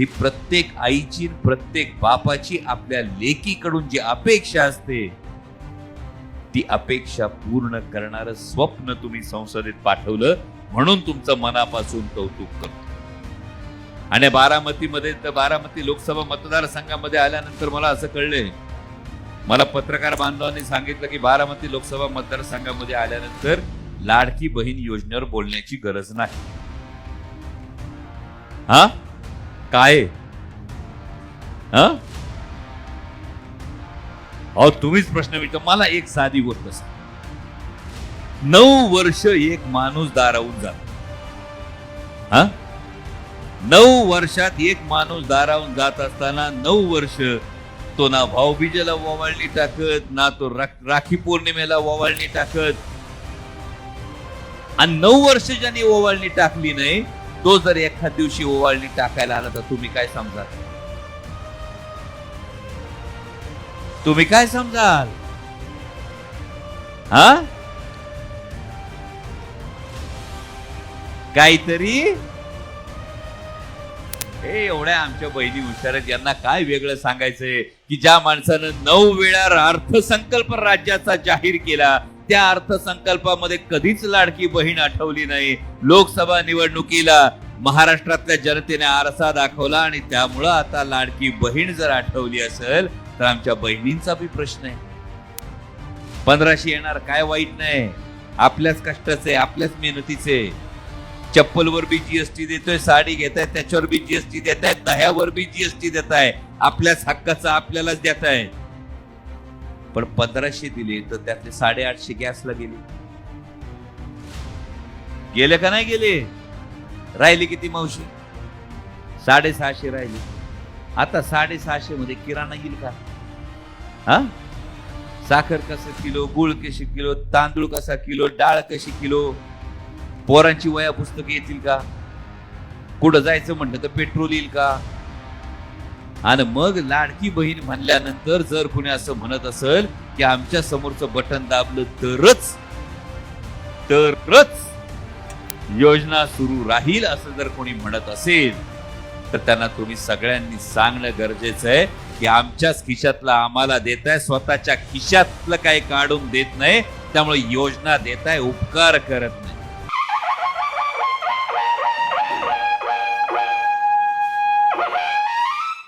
ही प्रत्येक आईची प्रत्येक बापाची आपल्या लेकीकडून जी अपेक्षा असते ती अपेक्षा पूर्ण करणार स्वप्न तुम्ही संसदेत पाठवलं म्हणून तुमचं मनापासून कौतुक करतो. आणि बारामतीमध्ये तर बारामती लोकसभा मतदारसंघामध्ये आल्यानंतर मला असं कळले मला पत्रकार बांधवांनी सांगितलं की बारामती लोकसभा मतदारसंघामध्ये आल्यानंतर लाडकी बहीण योजनेवर बोलण्याची गरज नाही. हा? काय? हा? अहो तुम्हीच प्रश्न विचार मला एक साधी गोष्ट सांग. नऊ वर्ष एक माणूस दारावून जात. हा? नऊ वर्षात एक माणूस दारावून जात असताना नऊ वर्ष तो ना भाऊबीजेला ओवाळणी टाकत ना तो राख- राखी पौर्णिमेला ओवाळणी टाकत. आणि नऊ वर्ष ज्यांनी ओवाळणी टाकली नाही तो जर एखाद दिवशी ओवाळणी टाकायला आला तर तुम्ही काय समजा तुम्ही काय समजाल? हा? काहीतरी? हे एवढ्या आमच्या बहिणी हुशार आहेत. यांना काय वेगळं सांगायचंय? की ज्या माणसानं नऊ वेळा अर्थसंकल्प राज्याचा जाहीर केला त्या अर्थसंकल्पामध्ये कधीच लाडकी बहीण आठवली नाही. लोकसभा निवडणुकीला महाराष्ट्रातल्या जनतेने आरसा दाखवला आणि त्यामुळं आता लाडकी बहीण जर आठवली असेल तर आमच्या बहिणींचा बी प्रश्न आहे. पंधराशे येणार काय वाईट नाही. आपल्याच कष्टाचे आपल्याच मेहनतीचे. चप्पलवर बी जीएसटी देतोय साडी घेताय त्याच्यावर बी जीएसटी देताय दह्यावर बी जीएसटी देताय. आपल्याच हक्काचा आपल्यालाच देताय पण पंधराशे दिले तर त्यातले साडेआठशे गॅसला गेले. गेले का नाही गेले? राहिले किती मावशी? साडेसहाशे राहिले. आता साडेसहाशे मध्ये किराणा येईल का? हा? साखर कसं किलो गुळ कशी किलो तांदूळ कसा किलो डाळ कशी किलो? पोरांची वया पुस्तकं येतील का? कुठं जायचं म्हटलं तर पेट्रोल येईल का? आणि मग लाडकी बहीण म्हणल्यानंतर जर कुणी असं म्हणत असेल की आमच्या समोरचं बटन दाबलं तरच तरच योजना सुरू राहील असं जर कोणी म्हणत असेल तर त्यांना तुम्ही सगळ्यांनी सांगणं गरजेचं आहे की आमच्याच खिशातला आम्हाला देताय स्वतःच्या खिशातलं काही काढून देत नाही त्यामुळे योजना देताय उपकार करत नाही.